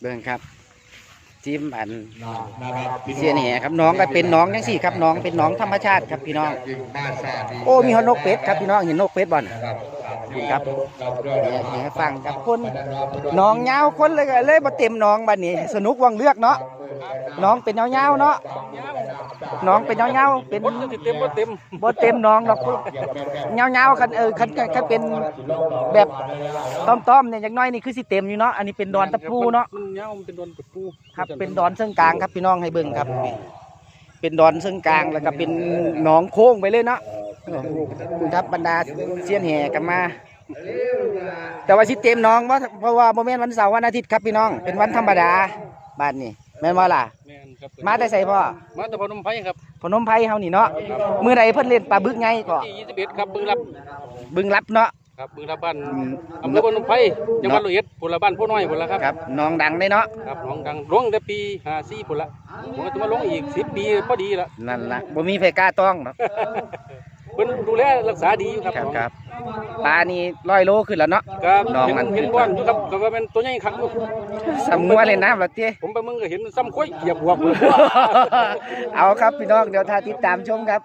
เบิ่งครับจิ้มอันนะครับพี่เสียนแหครับน้องก็เป็นน้องจังสี่ครับน้องเป็นน้องธรรมชาติครับพี่น้องยิงบ้านซาดีโอ้มีฮอนนกเป็ดครับพี่น้องเห็นนกเป็ดบ่อนนะครับครับกับเรื่องเดี๋ยวให้ฟังครับคนน้องยาวคนเลยก็เลยบ่เต็มน้องบัดนี้ สนุกวังเลือกเนาะ น้องเป็นยาวๆเนาะน้องเป็นยาวๆเป็นเต็มบ่เต็มบ่เต็มน้องดอกยาวๆคันเออคันคันคันเป็นแบบต้อมๆเนี่ยอย่างน้อยนี่คือสิเต็มอยู่เนาะอันนี้เป็นดอนตะปูเนาะมันยามันเป็นดอนตะปูครับเป็นดอนเส้นกลางครับพี่น้องให้เบิ่งครับ เป็นดอนเส้นกลางแล้วก็เป็นหนองโค้งไปเลยเนาะคุณครับบรรดาเสียนแห่กันมาแต่ว่าสิเต็มน้องว่าเพราะว่าโมเมนต์วันเสาร์วันอาทิตย์ครับพี่น้องเป็นวันธรรมดาบ้านนี้ แม่นว่าล่ะ แม่นครับ มาแต่ใส่พ่อมาแต่พนมไผครับพนมไพรเฮานี่เนาะมื้อใดเพิ่นเล่นปลาบึกไงก็ที่21ครับบึงรับบึงรับเนาะครับบึงรับบ้านอืมอำเภอพนมไผจังหวัดร้อยเอ็ดพุ่นละบ้านผู้น้อยพุ่นละครับครับน้องดังได้เนาะครับน้องดังลงแต่ปี54พุ่นละผมก็จะมาลงอีก 10 ปีพอดีละนั่นล่ะบ่มีไผกล้าต้องเนาะเพิ่นดูแลรักษาดีอยู่ครับครับครับ ปลานี่ร้อยโลขึ้นแล้วเนาะครับน้องเห็นมันเห็นบ้านอยู่ครับก็ว่าเป็นตัวใหญ่คักอยู่สำงัวเลยน้ำแล้วเต้ผมไปมึงก็เห็นซ้ำข้อยเหยียบหัวผมเอาครับพี่น้องเดี๋ยวถ้าติดตามชมครับ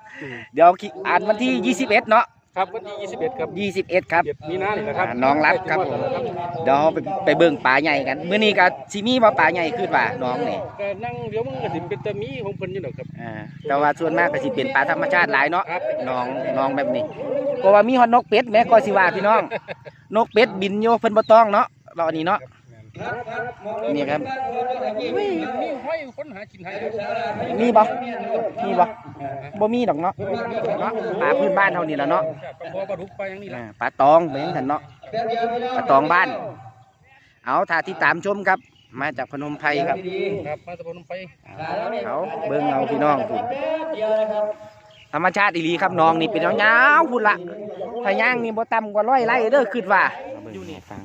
เดี๋ยวคิอ่านวันที่ 21 เนาะ ครับวันที่21ครับ21ครับ เจ็ดมีนานี่แหละครับอ่าน้องรัดครับผม เดี๋ยวเราไปไปเบิ่งป่าใหญ่กันมื้อนี้ก็สิมีบ่ป่าใหญ่ขึ้นว่าน้องนี่ก็นั่งเดี๋ยวมึงก็สิเป็นตะมีของเพิ่นอยู่ดอกครับอ่าแต่ว่าส่วนมากก็สิเป็นป่าธรรมชาติหลายเนาะ ครับน้องน้องแบบนี้เพราะว่ามีฮอดนกเป็ดแหม่ก็สิว่าพี่น้อง นกเป็ดบินอยู่เพิ่นบ่ต้องเนาะรอนี้เนาะ นี่ครับมีมีห้อยคนหากินให้ครับมีบ่มีบ่บ่มีดอกเนาะเนาะป่าพื้นบ้านเฮานี่แหละเนาะปลาคอปลาดุกไปอย่างนี้ละอ่าปลาตองไปยังทันเนาะปลาตองบ้าน เอาถ้าที่ตามชมครับ มาจากพนมไพรครับครับมาตะบนไปเอาเบิ้งเอาพี่น้องคุณธรรมชาติอีหลีครับน้องนี่เป็นยาวๆพุ่นละถ้าย่างนี่บ่ต่ำกว่าร้อยไร่เด้อคิดว่าอยู่นี่ฟัง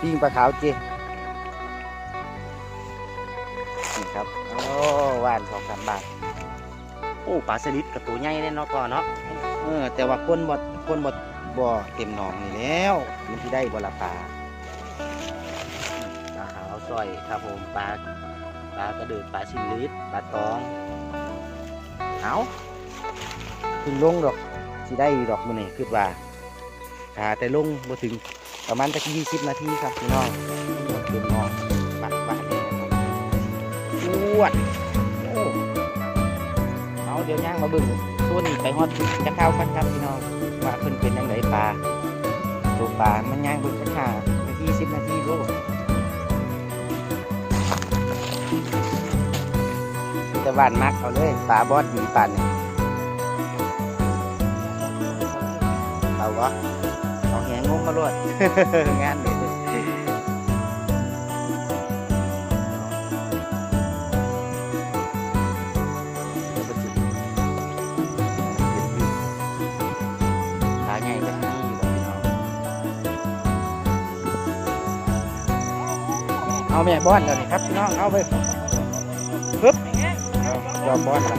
ปิ้งปลาขาวเจนี่ครับ โอ้ว่านสองสามบาท โอ้ปลาสลิดกับตัวใหญ่เลยเนาะพ่อเนาะ เออ แต่ว่าคนบ่คนบ่บ่เต็มหนองนี่แล้ว มันที่ได้บ่ละปลา ปลาขาวซอยครับผม ปลา ปลากระเดิดปลาชิลิดปลาตอง เอาถึงลงดอก สิได้ดอกมื้อนี้คิดว่าถ้าแต่ลงบ่ถึงประมาณจัก20นาทีครับพี่น้องเต็มหนองปักบ้านเลยครับจวดโอ้เอาเดี๋ยวย่างมาบิ่งส่วนี้ไปฮอดจะเข้ากันครับพี่น้องว่าเพิ่นเป็นจังไดปลาตัวปลามันย่างบิ่งสักห้านาที10นาทีโลแต่บ้านมักเอาเลยปลาบอดดีปานนี่เอา วะเอาแหงงมมาลวด งานนี่เอาแม่บ้อนเดี๋ยวนี้ครับพี่น้องเอาไปปึ๊บเอายอมบ้อนละ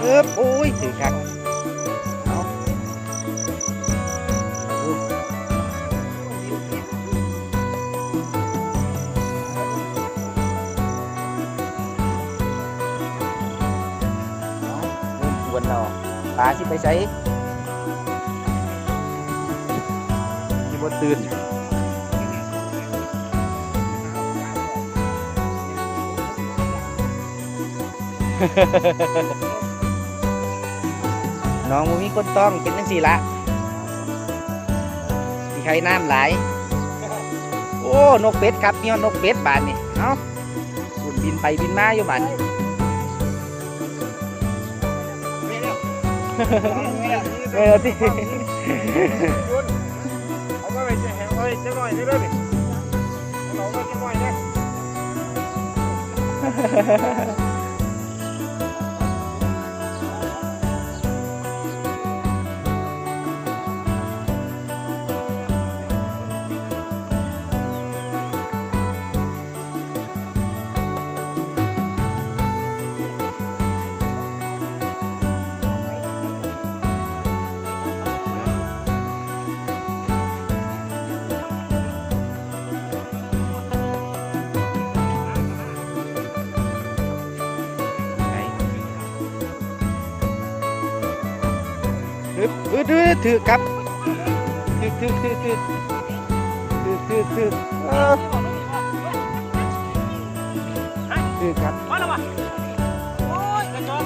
ปึ๊บโอ้ยถือครัาสิไปใส่ที่บนตื่นน้องบ่มีคนต้องเป็นจังสี่ละมีใครน้ำหลายโอ้ นกเป็ดครับนี่นกเป็ดบานนี่เอ้าคุณบินไปบินมาอยู่บานนี่ ไม่เออที่เอาไปเจ๊เอาไปเจ๊หน่อยได้เลยเอาไปเจ๊หน่อยได้ อึดอึดถือครับถือถือถือถือถือถือถือเออถือครับมาแล้ววะโอ้ยกระจอก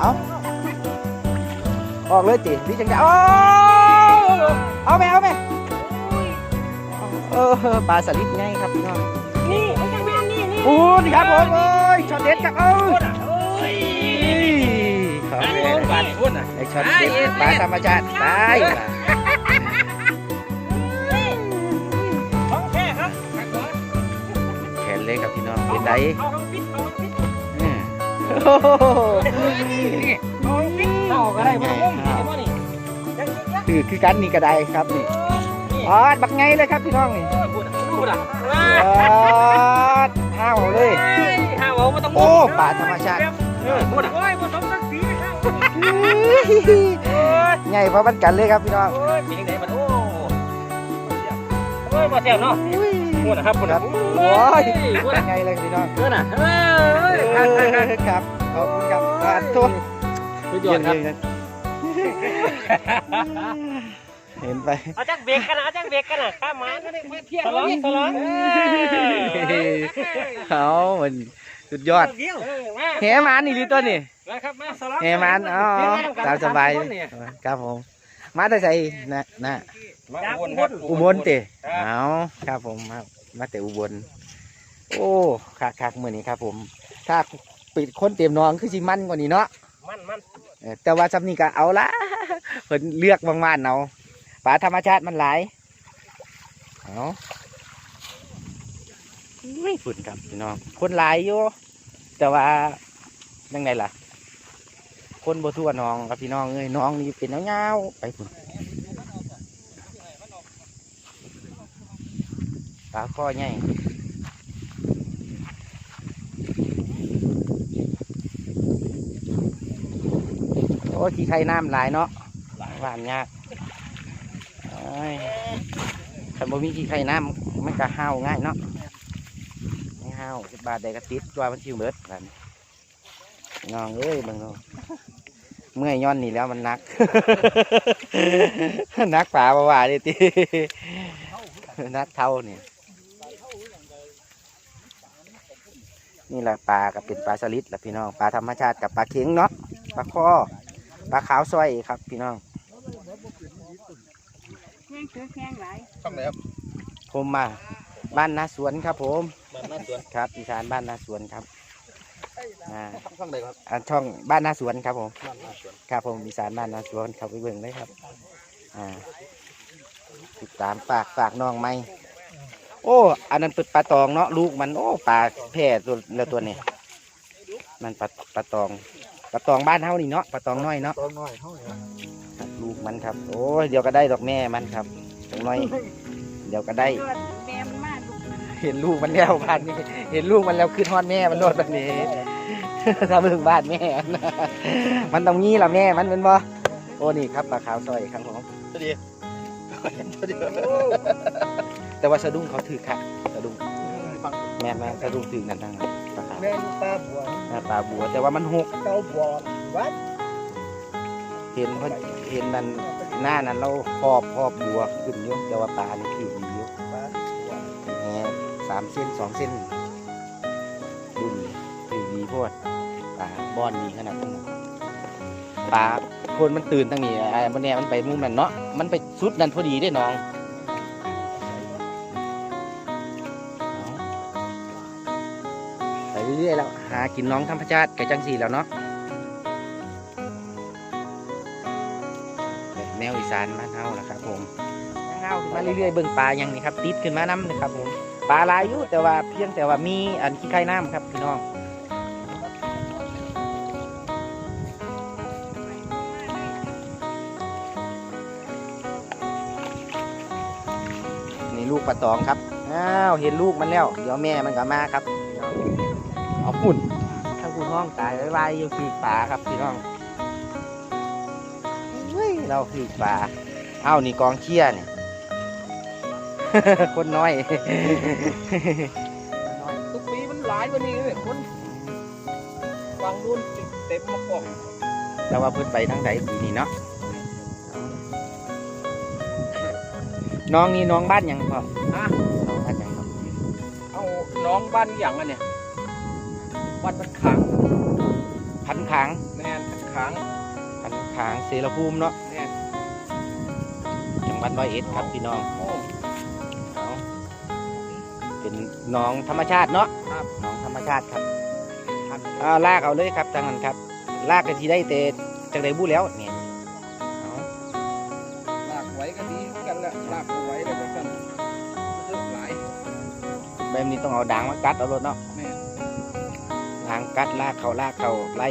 เอาออกเลยจีพี่จังจะโอ้เอาไหมเอาไหมเออปลาสลิดไงครับพี่น้องนี่ไอ้จังแม่นี่นี่โอ้นี่ครับผมโอ้ยช็อตเด็ดครับเอ้โคยตรอะโอ้ย ครับอันนี้บาทพุ่นอะไอช็อตเด็ดปลาธรรมชาติตายว่ะของแท้ครับแขนเล็กครับพี่น้องเป็นไดเอาของปิดเอาของปิดอืมโอ้โหเอาของปิดเอาก็ได้บ่ต้องเห็นบ่นี่ยังยังคือคือกันนี่ก็ได้ครับนี่นี่อ๋อบักไงเลยครับพี่น้องนี่พูดอะพูดอะอ๋อห้าวเลยห้าเอาบ่ต้องโอ้ปลาธรรมชาติเออพูดอะโอ้ย ไงเพราะมันกันเลยครับพี่น้องโอ้ยเป็นจังไดบัดโอ้โอ้ยบ่แซ่บเนาะพูดนะครับพูดคอะรับโอ้ยพูดอะไงเลยพี่น้องพูดอะเอ้ยครับครับครับครับขอบคุณครับอ่าโทษสุดยอดครับเย็นๆเห็นไปเอาจักเบรกกันนะเอาจักเบรกกันนะข้ามมาเพียงสลองสลองเขามันสุดยอดเดียวมาแหมันนี่ลิตัวนี่มาครับมาสลองแหมันอ๋อตามสบายครับผม มาแต่ใส่นะนะมาอุบลครับอุบลเตะเอาครับผมมามาแต่อุบล โอ้คักคักๆมื่อนี้ครับ ผม ถ้าปิดคนเต็มหนองคือสิมันกว่านี้เนาะมันมันเออแต่ว่าซับนี้ก็เอาละเพิ่นเลือกบางวันเอาปลาธรรมชาติมันหลายเอาไม่ฝุ่นครับพี่น้องคนหลายอยู่แต่ว่ายังไงล่ะ คนบ่ทั่วน้องครับพี่น้องเอ้ยน้องนี่เป็นเงาๆไปฝุ่นปลาข้อใหญ่โอ้ยขี้ไข่น้ำหลายเนาะหวานยากโอ้ยถ้าบ่มีขี้ไข่น้ำมันก็ห้าวง่ายเนาะไม่ห้าวบาทใดก็ติดตัวมันชิวเบิดกันน้องเอ้ยบางน้อง เมื่อยย้อนนี่แล้วมันนัก นักป่าบ่ว่าดิตินักเท่านี่นี่แหละปลาก็เป็นปลาสลิดแหละพี่น้องปลาธรรมชาติกับปลาเข็งเนาะปลาคอปลาขาวสร้อยครับ พี่น้องแข้งคือแข้งหลายช่องไหนครับผมมา บ้านนาสวนครับผมบ้านหน้าสวนครับอีสานบ้านนาสวนครับ อ่าช่องไหนครับอันช่องบ้านนาสวนครับผมบ้านหน้าสวนครับผมอีสานบ้านนาสวนเข้าไปเบิ่งได้ครับอ่าติดตามฝากฝากน้องไหมโอ้ อันนั้นเป็นปลาตองเนาะลูกมันโอ้ปลาแพร่ตัวแล้วตัวนี้มันปลาปลาตองปลาตองบ้านเฮานี่เนาะปลาตองน้อยเนาะตัวน้อยเท่าไหร่ครับลูกมันครับ โอ้ยเดี๋ยวก็ได้ดอกแม่มันครับจังน้อย เดี๋ยวก็ได้แม่มันมาลูกเห็นลูกมันแล้วบ้านนี้ เห็นลูกมันแล้วขึ้นฮอดแม่มันโนดแบบนี้ ถ้าเบิ่งบ้านแม่นะมันต้องงี้ละแม่ มันเป็นบ่โอ้นี่ครับปลาขาวซอยครับผมสวัสดีสวัสดีแต่ว่าสะดุ้งเขาถือค่ะสะดุ้งแม่นแม่นสะดุ้งถือนั่นทางนั้นปลาขาวแม่นปลาบัวอ่าปลาบัว แต่ว่ามันหกเต้าบัววัดเห็นเพราะเห็นนั่นหน้านั้นเราครอบครอบบัวขึ้นอยุ่แต่ว่าปลานี่ถือดีอยู่ปลาบัวแหมสามเส้นสองเส้น บอนดีขนาดนั้นปลาคนมันตื่นตั้งนี้ไอ้มันเนี่ยมันไปมุมนั้นเนาะมันไปสุดนั่นพอดีได้น้องไปเรื่อยๆแล้วหากินน้องธรรมชาติกับจังสีแล้วเนาะแนวอีสานบ้านเฮานะครับผมเฮาขึ้นมาเรื่อยๆเบิ่งปลาอย่างนี้ครับติดขึ้นมาน้ำนะครับผมปลาลายอยู่แต่ว่าเพียงแต่ว่ามีอันขี้ไข่น้ำครับพี่น้อง ปลาตองครับ อ้าวเห็นลูกมันแล้ว เดี๋ยวแม่มันก็มาครับ เอาปุ่นถ้าคุณห้องตายไว้ๆอยู่คือปลาครับพี่น้องเฮ้ยเราคือปลาเอ้านี่กองเชียร์นี่คนน้อยทุกปีมันหลายวันนี้เลยคนวางนู่นเต็มมากองแต่ว่าเพิ่นไปทางใดปีนี้เนาะ น้องนี่น้องบ้านหยังพ่ออะน้องบ้านหยังครับเอาน้องบ้านอย่างอันเนี่ยบ้านพันขางพันขางแม่นพันขางพันขางเสรภูมิเนาะแม่นจังหวัดร้อยเอ็ดครับพี่น้องโอ้เอาเป็นน้องธรรมชาติเนาะครับน้องธรรมชาติครับอ่าลากเอาเลยครับทางนั้นครับ ลากกันทีได้เตะจังไดบู้แล้วเนี่ย นี้ต้องเอาด่างมากัดเอารถเนาะแม่นด่างกัดลากเขาลากเขาไล่